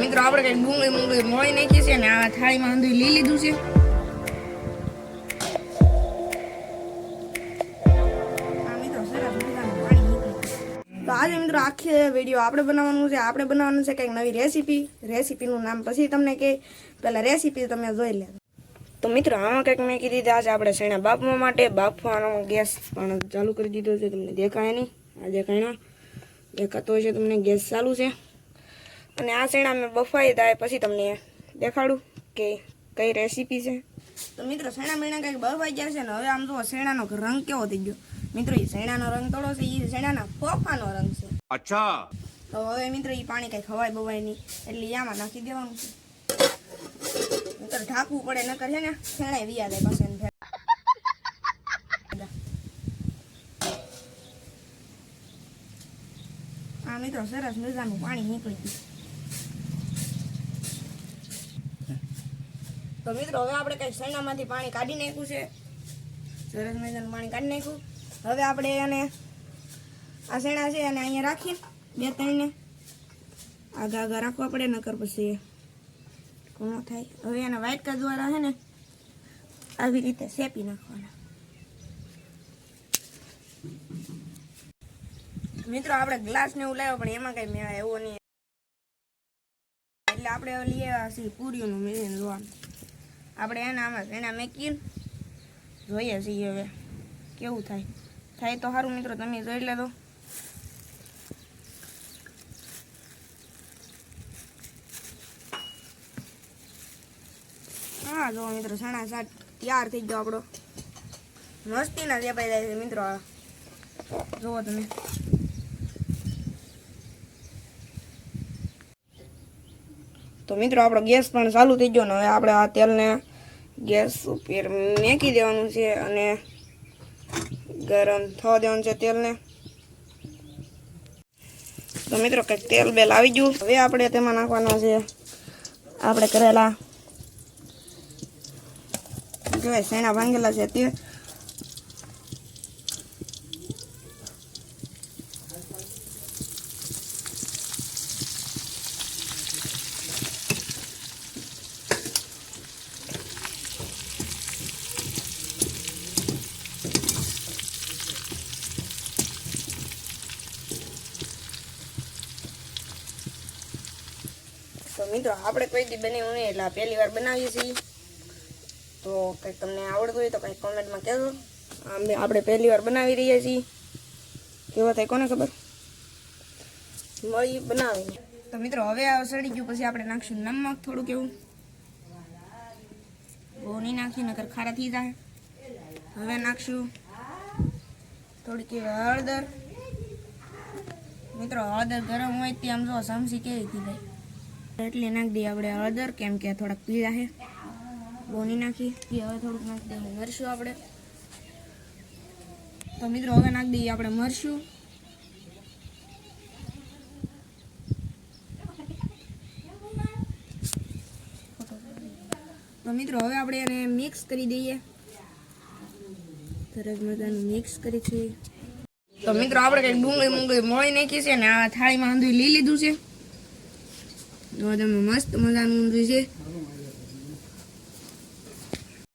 મિત્રો, આપણે કઈ ડુંગળી મુંગળી મોળી નાખી છે ને આ થાળીમાં અંધું લઈ લીધું છે. તો આજે મિત્રો, આખી વીડિયો આપણે બનાવવાનું છે. આપણે બનાવવાનું છે કંઈક નવી રેસીપી રેસીપીનું નામ પછી તમને કે પહેલાં રેસીપી તમે જોઈ લે. તો મિત્રો, આમાં કંઈક મેં કીધી આજે આપણે શેણા બાફવા માટે? બાફવાનો ગેસ પણ ચાલુ કરી દીધો છે. તમને દેખાય નહીં. આ દેખાય ના. દેખાતો છે તમને ગેસ ચાલુ છે. અને આ શેણા મેં બફાઈ થાય પછી તમને દેખાડું કે કઈ રેસીપી છે. તો મિત્રો શેણા મેણા કંઈક બફાઈ ગયા છે ને હવે આમ જો શેણાનો રંગ કેવો થઈ ગયો. મિત્રો એ શેણાનો રંગ થોડો છે એ શેણાના ફોફાનો રંગ છે. અચ્છા. તો હવે મિત્રો એ પાણી કંઈક હવાય બવાય નહીં. એટલે આમાં નાખી દેવાનું છે. મિત્રો ઢાંકવું પડે ન કરીએ ને શેણાય વિયા જાય પાસે આ મિત્રો સરસ મજાનું પાણી નીકળી ગયું. તો મિત્રો, હવે આપણે કઈ શેણામાંથી પાણી કાઢી નાખ્યું છે. સરસ મજાનું પાણી કાઢી નાખ્યું. હવે આપણે એને આ શેણા છે અને અહીંયા રાખીને બે ત્રણને. આગા આગા રાખવા પડે, નકર પછી ઘણો થાય. હવે એના વાટકા દ્વારા છે ને, આવી રીતે શેપી નાખવાના. મિત્રો, આપણે ગ્લાસ ને એવું લાવ્યો, પણ એમાં કઈ મેળા એવો નહીં. એટલે આપણે લઈએ છીએ પૂરીઓનું મેળીને જોવાનું આપણે એના આમાં એના મેકીને જોઈએ છીએ હવે, કેવું થાય. થાય તો સારું, મિત્રો, તમે જોઈ લેજો હા જો મિત્રો સણા સાત તૈયાર થઈ ગયો આપણો. મસ્તીના ચેપાઈ જાય છે, મિત્રો જુઓ તમે. તો મિત્રો, આપણો ગેસ પણ ચાલુ થઈ ગયો ને, હવે આપણે આ તેલને ગેસ ઉપર મેકી દેવાનું છે અને ગરમ થવા દેવાનું છે તેલને. તો મિત્રો, કંઈક તેલ બેલ આવી ગયું હવે આપણે તેમાં નાખવાના છે, આપણે કરેલા, કહેવાય સેના ભાંગેલા છે તે. તો મિત્રો, આપણે કોઈ દી બનાવ્યું નહીં એટલે પહેલી વાર બનાવીએ છીએ. તો કંઈક તમને આવડતું હોય તો કંઈક કોમેન્ટમાં કહેજો. અમે આપણે પહેલી વાર બનાવી રહ્યા છીએ. કેવો થાય કોને ખબર? મળી બનાવીને તો મિત્રો, હવે આ સડી ગયું, પછી આપણે નાખશું નમક થોડું કેવું બહુ નહીં નાખી, નકર ખારા થઈ જાય. હવે નાખશું થોડીક હળદર. મિત્રો, હળદર ગરમ હોય તે આમ જો સમસી કેવી થઈ જાય. એટલે નાખી દઈએ આપણે હળદર, કેમ કે થોડાક પીળા છે. બોની નાખી. હવે થોડુંક નાખી દઈએ. મરશું આપણે. તો મિત્રો, હવે નાખી દઈએ આપણે મરશું તો મિત્રો, હવે આપણે એને મિક્સ કરી દઈએ. સરસ મજાનું મિક્સ કરી છે. તો મિત્રો, આપણે કંઈક ડુંગળી મુંગળી મોળી નાખી છે ને આ થાળીમાં અંધું લઈ લીધું છે. દોડામાં મસ્ત મજાનું ઊંધું છે